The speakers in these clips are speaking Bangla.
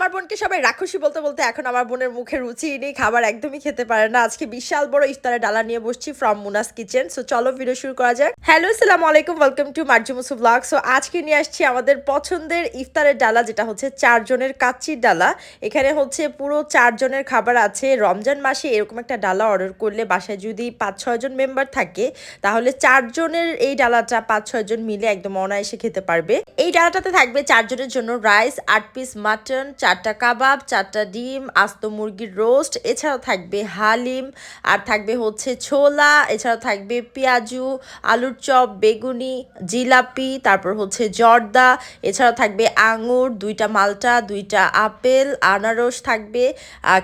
আমার বোনকে সবাই রাক্ষসী বলতে বলতে এখন আমার বোনের মুখে রুচি নেই, খাবার একদমই খেতে পারে না। আজকে বিশাল বড় ইফতারের ডালা নিয়ে বসছি ফ্রম মুনাস কিচেন সো চলো ভিডিও শুরু করা যাক। হ্যালো আসসালামু আলাইকুম। Welcome to Marju Musu blog so আজকে নিয়ে আসছি আমাদের পছন্দের ইফতারের ডালা, যেটা হচ্ছে চারজনের কাচ্চির ডালা। এখানে হচ্ছে পুরো চারজনের খাবার আছে। রমজান মাসে এরকম একটা ডালা অর্ডার করলে বাসায় যদি পাঁচ ছয়জন মেম্বার থাকে, তাহলে চারজনের এই ডালাটা পাঁচ ছয়জন মিলে একদম অনায়াসে খেতে পারবে। এই ডালাটাতে থাকবে চারজনের জন্য রাইস আট পিস মাটন চারটা কাবাব, চারটা ডিম, আস্ত মুরগির রোস্ট, এছাড়াও থাকবে হালিম, আর থাকবে হচ্ছে ছোলা, এছাড়াও থাকবে পেঁয়াজু, আলুর চপ, বেগুনি, জিলাপি, তারপর হচ্ছে জর্দা, এছাড়াও থাকবে আঙুর, দুইটা মালটা, দুইটা আপেল, আনারস থাকবে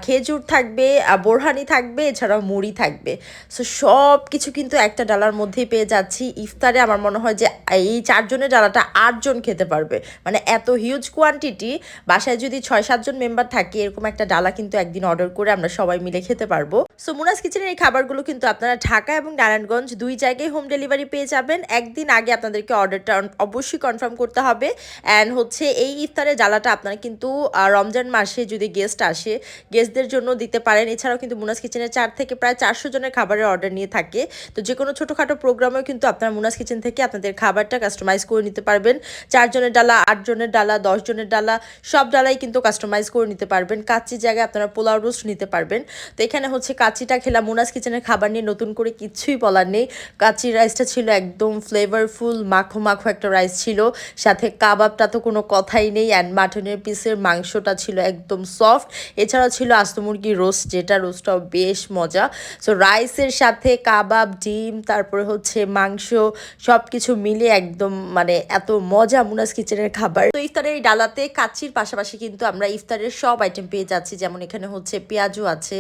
খেজুর থাকবে বোরহানি থাকবে, এছাড়াও মুড়ি থাকবে। সো সব কিছু কিন্তু একটা ডালার মধ্যেই পেয়ে যাচ্ছি। ইফতারে আমার মনে হয় যে এই চারজনের ডালাটা আটজন খেতে পারবে। মানে এত হিউজ কোয়ান্টিটি বাসায় যদি ছয় সাতজন মেম্বার থাকে, এরকম একটা ডালা কিন্তু একদিন অর্ডার করে আমরা সবাই মিলে খেতে পারব। সো মুনাস কিচেনের এই খাবারগুলো কিন্তু আপনারা ঢাকা এবং নারায়ণগঞ্জ দুই জায়গায় হোম ডেলিভারি পেয়ে যাবেন। একদিন আগে আপনাদেরকে অর্ডারটা অবশ্যই কনফার্ম করতে হবে। অ্যান্ড হচ্ছে এই ইফতারে জ্বালাটা আপনারা কিন্তু রমজান মাসে যদি গেস্ট আসে গেস্টদের জন্য দিতে পারেন। এছাড়াও কিন্তু মুনাস কিচেনের চার থেকে প্রায় চারশো জনের খাবারের অর্ডার নিয়ে থাকে। তো যে কোনো ছোটোখাটো প্রোগ্রামেও কিন্তু আপনারা মুনাস কিচেন থেকে আপনাদের খাবারটা কাস্টমাইজ করে নিতে পারবেন। চারজনের ডালা, আটজনের ডালা, দশজনের ডালা, সব ডালাই কিন্তু কাস্টমাইজ করে নিতে পারবেন। কাচ্চির জায়গায় আপনারা পোলাও রোস্ট নিতে পারবেন। তো এখানে হচ্ছে কাচ্চিটা খেলাম মুনাস কিচেনের খাবার নিয়ে নতুন করে কিছুই বলার নেই। কাচ্চির রাইসটা ছিল একদম ফ্লেভারফুল মাখো মাখো একটা রাইস ছিল। সাথে কাবাবটা তো কোনো কথাই নেই অ্যান্ড মাটনের পিসের মাংসটা ছিল একদম সফট এছাড়াও ছিল আস্ত মুরগির রোস্ট যেটা রোস্টটাও বেশ মজা। সো রাইসের সাথে কাবাব, ডিম, তারপরে হচ্ছে মাংস সব কিছু মিলে একদম মানে এত মজা মুনাস কিচেনের খাবার। তো ইফতারের এই ডালাতে কাচ্চির পাশাপাশি কিন্তু আমরা ইফতারের সব আইটেম পেয়ে যাচ্ছি। যেমন এখানে হচ্ছে পেঁয়াজু আছে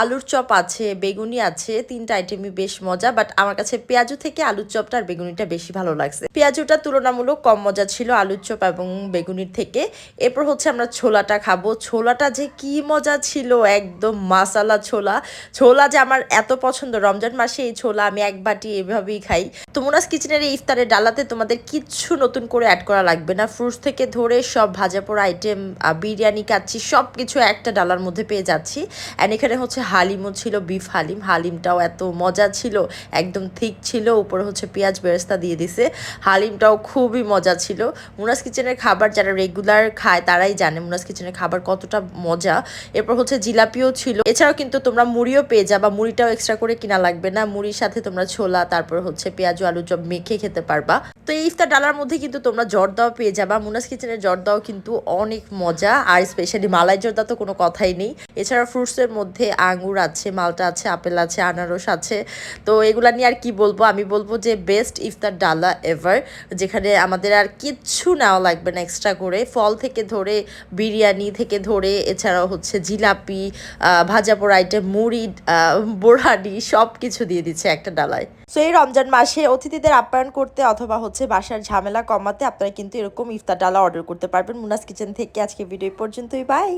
আলুর চপ আছে, বেগুনি আছে, তিনটা আইটেমই বেশ মজা। বাট আমার কাছে পেঁয়াজু থেকে আলুর চপটা আর বেগুনিটা বেশি ভালো লাগছে। পেঁয়াজুটা তুলনামূলক কম মজা ছিল আলুর চপ এবং বেগুনির থেকে। এরপর হচ্ছে আমরা ছোলাটা খাব। ছোলাটা যে কি মজা ছিল, একদম মাসালা ছোলা। ছোলা যে আমার এত পছন্দ, রমজান মাসে এই ছোলা আমি এক বাটি এভাবেই খাই। তো মোনাস কিচেনের এই ইফতারের ডালাতে তোমাদের কিচ্ছু নতুন করে অ্যাড করা লাগবে না। ফ্রুটস থেকে ধরে সব ভাজা পোড়া আইটেম বিরিয়ানি কাচ্ছি সব কিছু একটা ডালার মধ্যে পেয়ে যাচ্ছি। অ্যান্ড এখানে হচ্ছে হালিমও ছিল বিফ হালিম। হালিমটাও এত মজা ছিল, একদম থিক ছিল, উপরে হচ্ছে পেঁয়াজ বেরেস্তা দিয়ে দিছে। হালিমটাও খুবই মজা ছিল। মুনাস কিচেনের খাবার যারা রেগুলার খায় তারাই জানে মুনাস কিচেনের খাবার কতটা মজা। এরপর হচ্ছে জিলাপিও ছিল। এছাড়াও কিন্তু তোমরা মুড়িও পেয়ে যাবা, মুড়িটাও এক্সট্রা করে কিনা লাগবে না। মুড়ির সাথে তোমরা ছোলা, তারপর হচ্ছে পেঁয়াজ আলু চপ মেখে খেতে পারবা। তো এই ইফতার ডালার মধ্যে কিন্তু তোমরা জর্দাও পেয়ে যাবা। মুনাস কিচেনের জর্দাও কিন্তু অনেক মজা আর স্পেশালি মালাই জর্দা তো কোনো কথাই নেই। এছাড়া ফ্রুটসের মধ্যে আঙ্গুর আছে, মালটা আছে, আপেল আছে, আনারস আছে। তো এগুলা নিয়ে আর কি বলব? আমি বলব যে বেস্ট ইফতার ডালা এভার যেখানে আমাদের আর কিচ্ছু নেওয়া লাগবে না এক্সট্রা করে। ফল থেকে ধরে, বিরিয়ানি থেকে ধরে, এছাড়াও হচ্ছে জিলাপি ভাজা পোড়া আইটেম মুড়ি বোরহানি সব কিছু দিয়ে দিচ্ছে একটা ডালায়। সো এই রমজান মাসে অতিথিদের আপ্যায়ন করতে অথবা হচ্ছে বাসার ঝামেলা কমাতে আপনারা কিন্তু এরকম ইফতার ডালা অর্ডার করতে পারবেন। মুনাস কিচেন থেকে আজকে ভিডিও পর্যন্তই। বাই